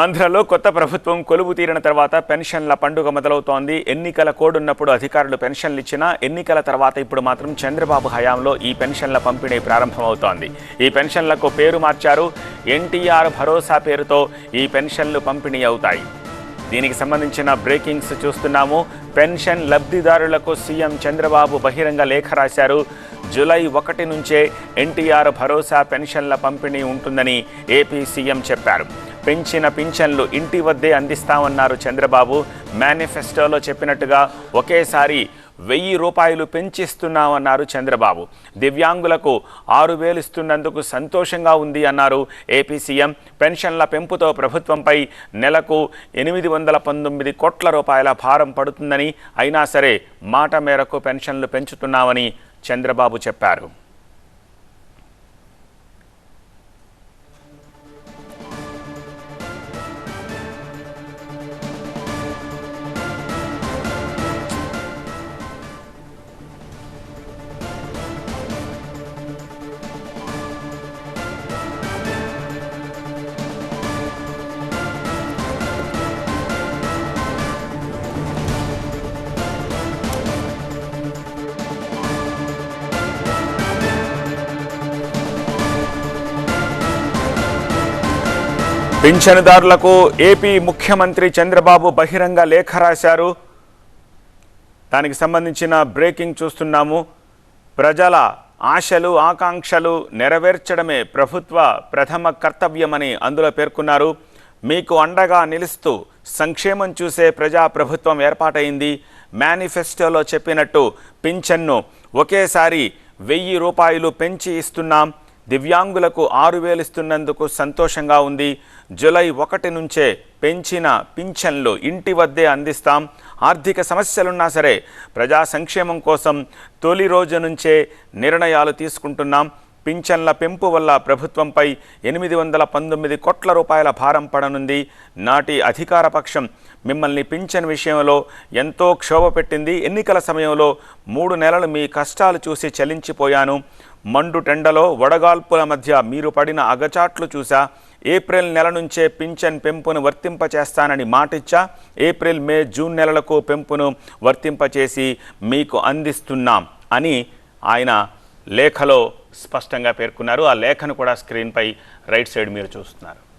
ఆంధ్రలో కొత్త ప్రభుత్వం కొలువు తీరిన తర్వాత పెన్షన్ల పండుగ మొదలవుతోంది. ఎన్నికల కోడ్ ఉన్నప్పుడు అధికారులు పెన్షన్లు ఇచ్చినా ఎన్నికల తర్వాత ఇప్పుడు మాత్రం చంద్రబాబు హయాంలో ఈ పెన్షన్ల పంపిణీ ప్రారంభమవుతోంది. ఈ పెన్షన్లకు పేరు మార్చారు. ఎన్టీఆర్ భరోసా పేరుతో ఈ పెన్షన్లు పంపిణీ అవుతాయి. దీనికి సంబంధించిన బ్రేకింగ్స్ చూస్తున్నాము. పెన్షన్ లబ్ధిదారులకు సీఎం చంద్రబాబు బహిరంగ లేఖ రాశారు. జూలై ఒకటి నుంచే ఎన్టీఆర్ భరోసా పెన్షన్ల పంపిణీ ఉంటుందని ఏపీ సీఎం చెప్పారు. పెంచిన పింఛన్లు ఇంటి వద్దే అందిస్తామన్నారు చంద్రబాబు. మేనిఫెస్టోలో చెప్పినట్టుగా ఒకేసారి వెయ్యి రూపాయలు పెంచిస్తున్నామన్నారు చంద్రబాబు. దివ్యాంగులకు ఆరు వేలు ఇస్తున్నందుకు సంతోషంగా ఉంది అన్నారు ఏపీ సీఎం. పెన్షన్ల పెంపుతో ప్రభుత్వంపై నెలకు ఎనిమిది వందల పంతొమ్మిది కోట్ల రూపాయల భారం పడుతుందని అయినా సరే మాట మేరకు పెన్షన్లు పెంచుతున్నామని చంద్రబాబు చెప్పారు. పింఛనుదారులకు ఏపీ ముఖ్యమంత్రి చంద్రబాబు బహిరంగ లేఖ రాశారు. దానికి సంబంధించిన బ్రేకింగ్ చూస్తున్నాము. ప్రజల ఆశలు ఆకాంక్షలు నెరవేర్చడమే ప్రభుత్వ ప్రథమ కర్తవ్యమని అందులో పేర్కొన్నారు. మీకు అండగా నిలుస్తూ సంక్షేమం చూసే ప్రజా ప్రభుత్వం ఏర్పాటైంది. మేనిఫెస్టోలో చెప్పినట్టు పింఛన్ను ఒకేసారి వెయ్యి రూపాయలు పెంచి ఇస్తున్నాం. దివ్యాంగులకు ఆరు వేలు ఇస్తున్నందుకు సంతోషంగా ఉంది. జూలై ఒకటి నుంచే పెంచిన పింఛన్లు ఇంటి వద్దే అందిస్తాం. ఆర్థిక సమస్యలున్నా సరే ప్రజా సంక్షేమం కోసం తొలి రోజు నుంచే నిర్ణయాలు తీసుకుంటున్నాం. పింఛన్ల పెంపు వల్ల ప్రభుత్వంపై ఎనిమిది వందల పంతొమ్మిది కోట్ల రూపాయల భారం పడనుంది. నాటి అధికార పక్షం మిమ్మల్ని పింఛన్ విషయంలో ఎంతో క్షోభ పెట్టింది. ఎన్నికల సమయంలో మూడు నెలలు మీ కష్టాలు చూసి చలించిపోయాను. మండు టెండలో వడగాల్పుల మధ్య మీరు పడిన అగచాట్లు చూసా. ఏప్రిల్ నెల నుంచే పింఛన్ పెంపును వర్తింపచేస్తానని మాటిచ్చా. ఏప్రిల్ మే జూన్ నెలలకు పెంపును వర్తింపచేసి మీకు అందిస్తున్నాం అని ఆయన లేఖలో స్పష్టంగా పేర్కొన్నారు. ఆ లేఖను కూడా స్క్రీన్పై రైట్ సైడ్ మీరు చూస్తున్నారు.